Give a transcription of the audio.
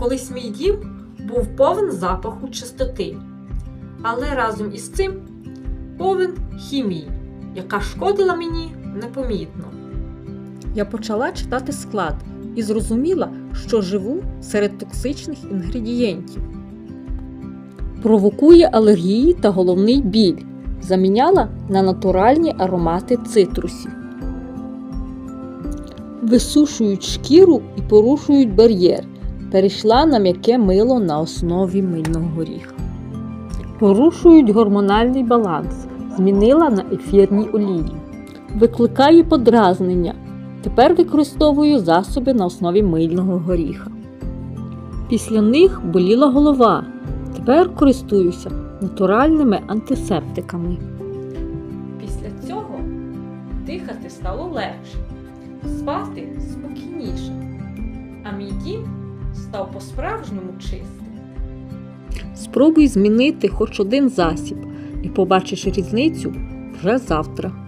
Колись мій дім був повен запаху чистоти, але разом із цим повен хімії, яка шкодила мені непомітно. Я почала читати склад і зрозуміла, що живу серед токсичних інгредієнтів. Провокує алергії та головний біль. Заміняла на натуральні аромати цитрусів. Висушують шкіру і порушують бар'єр. Перейшла на м'яке мило на основі мильного горіха. Порушують гормональний баланс. Змінила на ефірній олії. Викликає подразнення. Тепер використовую засоби на основі мильного горіха. Після них боліла голова. Тепер користуюся натуральними антисептиками. Після цього дихати стало легше, спати дім став по-справжньому чистим. Спробуй змінити хоч один засіб і побачиш різницю вже завтра.